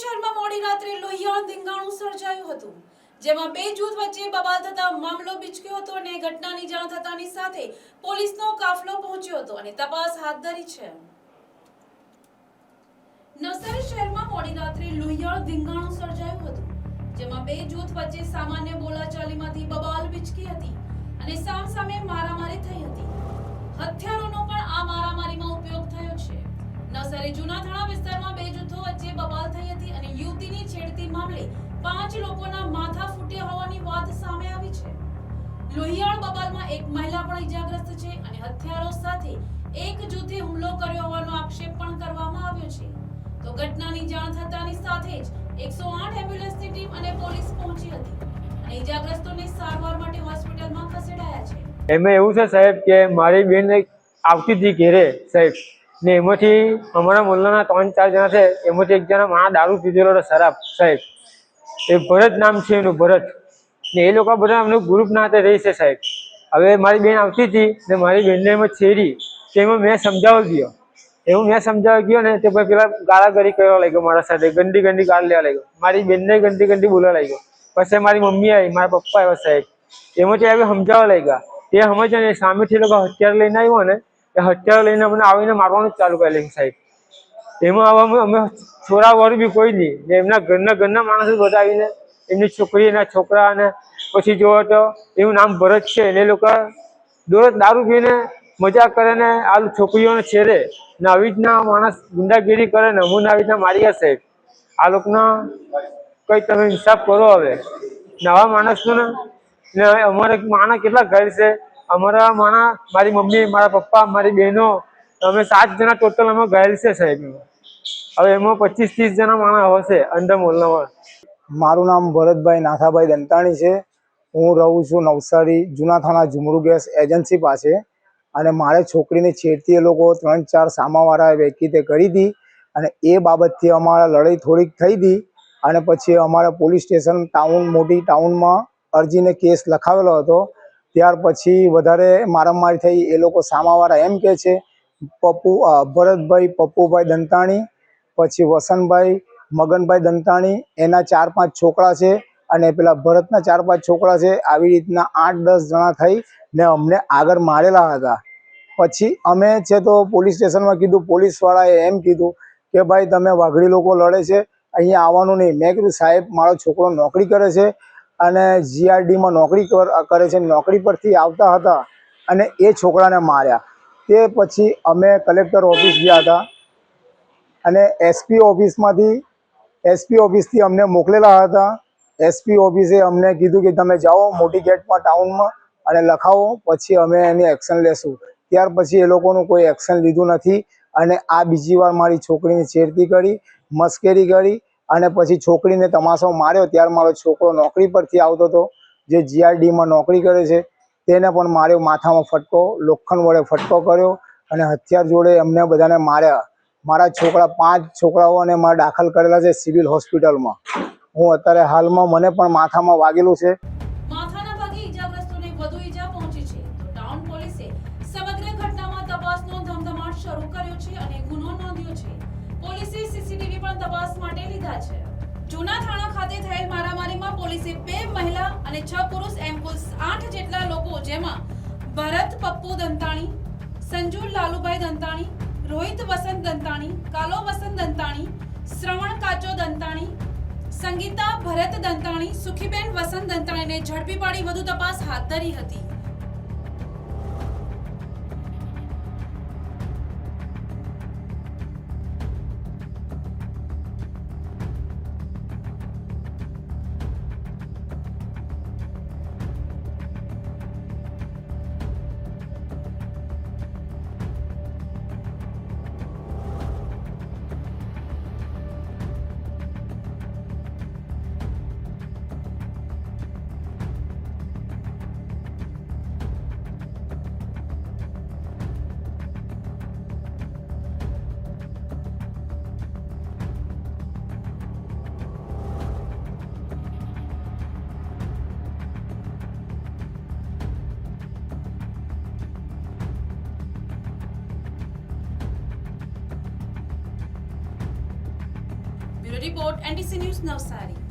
શહેરમાં મોડી રાત્રે લોહિયાળ ધીંગાણું સર્જાયું હતું, જેમાં બે જૂથ વચ્ચે બબાલ થતા મામલો બિચક્યો હતો અને ઘટનાની જાણ થતાની સાથે પોલીસનો કાફલો પહોંચ્યો હતો અને તપાસ હાથ ધરી છે. નવસારી શહેરમાં મોડી રાત્રે લોહિયાળ ધીંગાણું સર્જાયું હતું, જેમાં બે જૂથ વચ્ચે સામાન્ય બોલાચાલીમાંથી બબાલ બિચકી હતી અને સામસામે મારામારી થઈ હતી. હથિયારોનો પણ આ મારામારીમાં ઉપયોગ થયો છે. નવસારી જૂના થાણા વિસ્તારમાં બે જૂથો વચ્ચે બબાલ થઈ હતી અને યુવતીની છેડતી મામલે પાંચ લોકોના માથા ફૂટ્યા હોવાની વાત સામે આવી છે. લોહિયાળ બબાલમાં એક મહિલા પણ ઈજાગ્રસ્ત છે અને હથિયારો સાથે એક જૂથે હુમલો કર્યો હોવાનો આક્ષેપ પણ કરવામાં આવ્યો છે. તો ઘટનાની જાણ થતાની સાથે જ 108 એમ્બ્યુલન્સની ટીમ અને પોલીસ પહોંચી હતી અને ઈજાગ્રસ્તોને સારવાર માટે હોસ્પિટલમાં ખસેડાયા છે. એમાં એવું છે સાહેબ કે મારી બેન આવતી હતી ઘેરે સાહેબ. ને એમાંથી અમારા મોલ્લાના ત્રણ ચાર જણા છે, એમાંથી એક જણા મારા દારૂ પીધેલો હતો, શરાબ, સાહેબ. એ ભરત નામ છે એનું, ભરત. ને એ લોકો બધા અમને ગ્રુપના હાથે રહી છે, સાહેબ. હવે મારી બેન આવતી હતી ને મારી બેનને એમાં છેરી તેમાં મેં સમજાવી ગયો. એવું મેં સમજાવી ગયો ને તે પછી પેલા ગાળાગરી કરવા લાગ્યો મારા સાથે ગંદી ગંદી ગાળ લેવા લાગ્યો. મારી બેનને ગંદી ગંદી બોલવા લાગ્યો. પછી મારી મમ્મી આવી, મારા પપ્પા આવ્યા, સાહેબ. એમાંથી આવી સમજાવવા લાગ્યા. તે સમજે સામેથી લોકો હથિયાર લઈને આવ્યો ને એ હથિયાર લઈને અમને આવીને મારવાનું ચાલુ કરી નાખ્યું સાહેબ. એમાં હવે અમે છોરા વાળું બી કોઈ નહીં. એમના ઘરના ઘરના માણસો બધા આવીને એમની છોકરી, એના છોકરા પછી જોવો તો એનું નામ ભરત છે ને એ લોકો દોરત દારૂ પીને મજા કરે ને આ છોકરીઓને છેડે ને આવી રીતના માણસ ગુંડાગીરી કરે ને અમુને આવી રીતના મારી સાહેબ આ લોકોનો કઈ તમે ઇન્સાફ કરો હવે. નવા માણસનો ને અમારે માણસ કેટલા ઘર છે? અમારા માણા, મારી મમ્મી, મારા પપ્પા, મારી બહેનો, અમે સાત જણા ટોટલ અમે ગયેલ છે સાહેબ. હવે એમાં પચીસ ત્રીસ જણા માણા હશે અંદર મોલનામાં મારું નામ ભરતભાઈ નાથાભાઈ દંતાણી છે. હું રહું છું નવસારી, જૂના થાણા ઝુમરુ ગેસ એજન્સી પાસે. અને મારે છોકરીને છેડતી એ લોકો ત્રણ ચાર સામાવાળાએ વેકીતે કરી હતી અને એ બાબતથી અમારા લડાઈ થોડીક થઈ હતી અને પછી અમારા પોલીસ સ્ટેશન ટાઉન, મોટી ટાઉનમાં અરજીને કેસ લખાવેલો હતો. ત્યાર પછી વધારે મારામારી થઈ. એ લોકો સામાવાળા એમ કહે છે, પપ્પુ ભરતભાઈ, પપ્પુભાઈ દંતાણી, પછી વસંતભાઈ, મગનભાઈ દંતાણી, એના ચાર પાંચ છોકરા છે અને પેલા ભરતના ચાર પાંચ છોકરા છે. આવી રીતના આઠ દસ જણા થઈ ને અમને આગળ મારેલા હતા. પછી અમે છે તો પોલીસ સ્ટેશનમાં કીધું, પોલીસવાળાએ એમ કીધું કે, ભાઈ, તમે વાઘડી લોકો લડે છે, અહીંયા આવવાનું નહીં. મેં કીધું, સાહેબ, મારો છોકરો નોકરી કરે છે અને જીઆરડીમાં નોકરી કર- છે. નોકરી પરથી આવતા હતા અને એ છોકરાને માર્યા. તે પછી અમે કલેક્ટર ઓફિસ ગયા હતા અને એસપી ઓફિસમાંથી એસપી ઓફિસથી અમને મોકલેલા હતા. એસપી ઓફિસે અમને કીધું કે તમે જાઓ મોટી ગેટમાં, ટાઉનમાં અને લખાવો. પછી અમે એની એક્શન લેશું. ત્યાર પછી એ લોકોનું કોઈ એક્શન લીધું નથી અને આ બીજી વાર મારી છોકરીની છેડતી કરી, મસ્કેરી કરી અને પછી છોકરીને તમાશો માર્યો, ત્યારે મારો છોકરો નોકરી પરથી આવતો હતો, જે જીઆરડીમાં નોકરી કરે છે, તેને પણ માર્યો, માથામાં ફટકો, લોખંડ વડે ફટકો કર્યો અને હથિયાર જોડે એમને બધાને માર્યા. મારા છોકરા, પાંચ છોકરાઓને મારે દાખલ કરેલા છે સિવિલ હોસ્પિટલમાં. હું અત્યારે હાલમાં મને પણ માથામાં વાગેલું છે. સમગ્ર ઘટનામાં તપાસનો ધમધમાટ શરૂ કર્યો છે અને ગુનો નોંધ્યો છે. પોલીસે સીસીટીવી પણ તપાસ માટે લીધા છે. જૂના થાણા ખાતે થયેલ મારામારીમાં પોલીસે બે મહિલા અને છ પુરુષ એમ કુલ આઠ જેટલા લોકો જેમાં ભરત પપ્પુ દંતાણી, સંજુ લાલુભાઈ દંતાણી, રોહિત વસંત દંતાણી, કાલો વસંત દંતાણી, શ્રવણ કાચો દંતાણી, સંગીતા ભરત દંતાણી, સુખીબેન વસંત દંતાણીને ઝડપી પાડી વધુ તપાસ હાથ ધરી હતી. Report NTC news Navsari